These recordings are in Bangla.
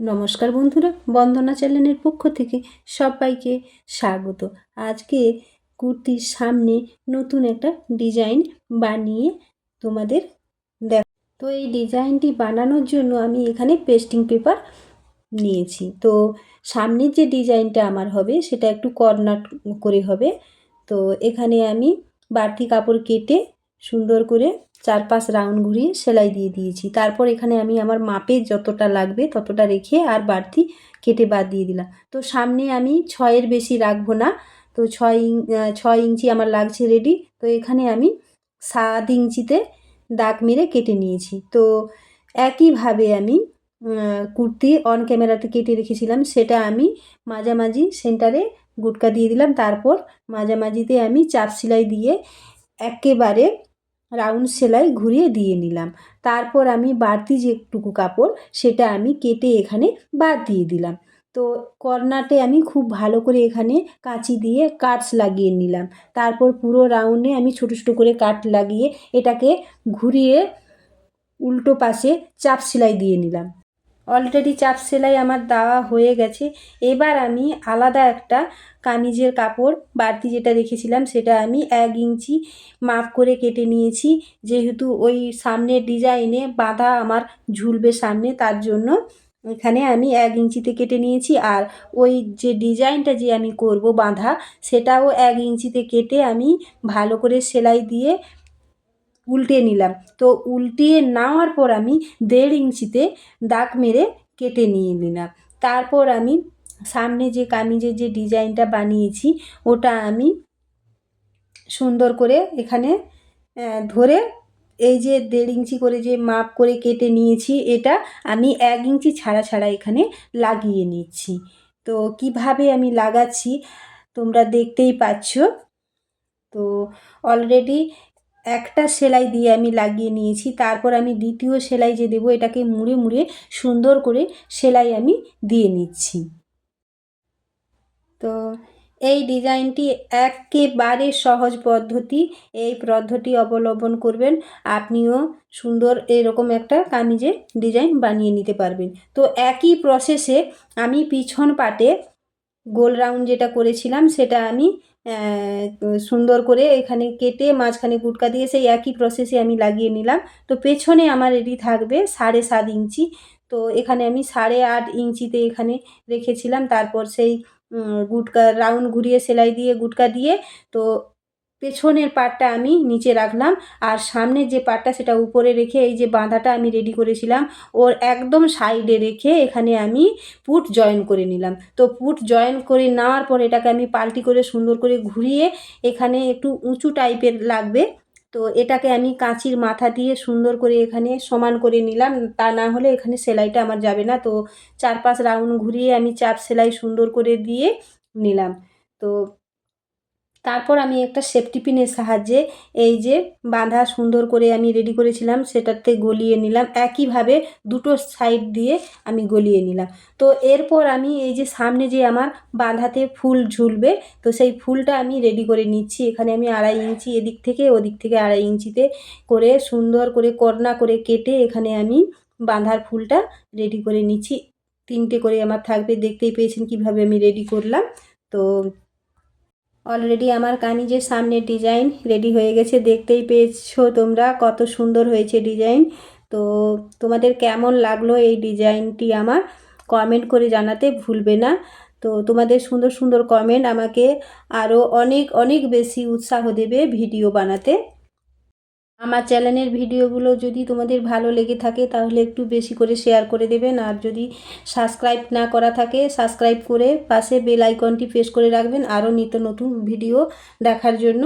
নমস্কার বন্ধুরা, বন্দনা চ্যানেলের পক্ষ থেকে সবাইকে স্বাগত। আজকে কুর্তির সামনে নতুন একটা ডিজাইন বানিয়ে তোমাদের দেখ তো এই ডিজাইনটি বানানোর জন্য আমি এখানে পেস্টিং পেপার নিয়েছি। তো সামনের যে ডিজাইনটা আমার হবে, সেটা একটু কর্নার করে হবে। তো এখানে আমি বাড়তি কাপড় কেটে সুন্দর করে চার পাঁচ রাউন্ড ঘুরিয়ে সেলাই দিয়ে দিয়েছি। তারপর এখানে আমি আমার মাপে যতটা লাগবে ততটা রেখে আর বাড়তি কেটে বাদ দিয়ে দিলাম। তো সামনে আমি ছয়ের বেশি রাখব না। তো ছয় ছয় ইঞ্চি আমার লাগছে রেডি তো এখানে আমি সাত ইঞ্চিতে দাগ মেরে কেটে নিয়েছি। তো একইভাবে আমি কুর্তি অন ক্যামেরাতে কেটে রেখেছিলাম। সেটা আমি মাঝামাঝি সেন্টারে গুটকা দিয়ে দিলাম। তারপর মাঝামাঝিতে আমি চাপ সেলাই দিয়ে একেবারে রাউন্ড সেলাই ঘুরিয়ে দিয়ে নিলাম। তারপর আমি বাড়তি যেটুকু কাপড়, সেটা আমি কেটে এখানে বাদ দিয়ে দিলাম। তো কর্নাটে আমি খুব ভালো করে এখানে কাঁচি দিয়ে কাটস লাগিয়ে নিলাম। তারপর পুরো রাউন্ডে আমি ছোটো ছোটো করে কাট লাগিয়ে এটাকে ঘুরিয়ে উল্টো পাশে চাপ সেলাই দিয়ে নিলাম। অলরেডি চাপ সেলাই আমার দেওয়া হয়ে গেছে। এবার আমি আলাদা একটা কামিজের কাপড়, বাড়তি যেটা রেখেছিলাম সেটা আমি এক ইঞ্চি মাপ করে কেটে নিয়েছি। যেহেতু ওই সামনের ডিজাইনে বাঁধা আমার ঝুলবে সামনে, তার জন্য এখানে আমি এক ইঞ্চিতে কেটে নিয়েছি। আর ওই যে ডিজাইনটা যে আমি করব বাঁধা, সেটাও এক ইঞ্চিতে কেটে আমি ভালো করে সেলাই দিয়ে উল্টে নিলাম। তো উল্টিয়ে নেওয়ার পর আমি দেড় ইঞ্চিতে দাগ মেরে কেটে নিয়ে নিলাম। তারপর আমি সামনে যে কামিজের যে ডিজাইনটা বানিয়েছি, ওটা আমি সুন্দর করে এখানে ধরে এই যে দেড় ইঞ্চি করে যে মাপ করে কেটে নিয়েছি, এটা আমি এক ইঞ্চি ছাড়া ছাড়া এখানে লাগিয়ে নিচ্ছি। তো কীভাবে আমি লাগাচ্ছি তোমরা দেখতেই পাচ্ছ। তো অলরেডি একটা সেলাই দিয়ে আমি লাগিয়ে নিয়েছি, তারপর আমি দ্বিতীয় সেলাই যে দেবো এটাকে মুড়ে মুড়ে সুন্দর করে সেলাই আমি দিয়ে নিচ্ছি। তো এই ডিজাইনটি একেবারে সহজ পদ্ধতি, এই পদ্ধতি অবলম্বন করবেন, আপনিও সুন্দর এরকম একটা কামিজে ডিজাইন বানিয়ে নিতে পারবেন। তো একই প্রসেসে আমি পিছন পাটে গোল রাউন্ড যেটা করেছিলাম, সেটা আমি সুন্দর করে এখানে কেটে মাঝখানে গুটকা দিয়ে সেই একই প্রসেসে আমি লাগিয়ে নিলাম। তো পেছনে আমার এটি থাকবে সাড়ে সাত ইঞ্চি। তো এখানে আমি সাড়ে আট ইঞ্চিতে এখানে রেখেছিলাম। তারপর সেই গুটকা রাউন্ড ঘুরিয়ে সেলাই দিয়ে গুটকা দিয়ে তো পেছনের পাটটা আমি নিচে রাখলাম আর সামনের যে পাটটা সেটা উপরে রেখে এই যে বাঁধাটা আমি রেডি করেছিলাম, ওর একদম সাইডে রেখে এখানে আমি পুট জয়েন করে নিলাম। তো পুট জয়েন করে নেওয়ার পর এটাকে আমি পাল্টি করে সুন্দর করে ঘুরিয়ে এখানে একটু উঁচু টাইপের লাগবে। তো এটাকে আমি কাঁচির মাথা দিয়ে সুন্দর করে এখানে সমান করে নিলাম, তা না হলে এখানে সেলাইটা আমার যাবে না। তো চার পাঁচ রাউন্ড ঘুরিয়ে আমি চাপ সেলাই সুন্দর করে দিয়ে নিলাম। তো তারপর আমি একটা সেফটি পিনের সাহায্যে এই যে বাঁধা সুন্দর করে আমি রেডি করেছিলাম, সেটাতে গলিয়ে নিলাম। একইভাবে দুটো সাইড দিয়ে আমি গলিয়ে নিলাম। তো এরপর আমি এই যে সামনে যে আমার বাঁধাতে ফুল ঝুলবে, তো সেই ফুলটা আমি রেডি করে নিচ্ছি। এখানে আমি আড়াই ইঞ্চি এদিক থেকে ওদিক থেকে আড়াই ইঞ্চিতে করে সুন্দর করে কর্না করে কেটে এখানে আমি বাঁধার ফুলটা রেডি করে নিচ্ছি। তিনটে করে আমার থাকবে। দেখতেই পেয়েছেন কীভাবে আমি রেডি করলাম। তো অলরেডি আমার কামিজের সামনে ডিজাইন রেডি হয়ে গেছে, দেখতেই পেয়েছ তোমরা কত সুন্দর হয়েছে ডিজাইন তো তোমাদের কেমন লাগল এই ডিজাইনটি আমার কমেন্ট করে জানাতে ভুলবে না। তো তোমাদের সুন্দর সুন্দর কমেন্ট আমাকে আরও অনেক অনেক বেশি উৎসাহ দেবে ভিডিও বানাতে। আমার চ্যানেলের ভিডিওগুলো যদি তোমাদের ভালো লেগে থাকে, তাহলে একটু বেশি করে শেয়ার করে দেবেন। আর যদি সাবস্ক্রাইব না করা থাকে সাবস্ক্রাইব করে পাশে বেল আইকনটি প্রেস করে রাখবেন। আরও নিত্য নতুন ভিডিও দেখার জন্য।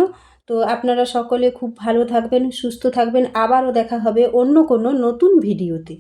তো আপনারা সকলে খুব ভালো থাকবেন, সুস্থ থাকবেন। আবারও দেখা হবে অন্য কোনো নতুন ভিডিওতে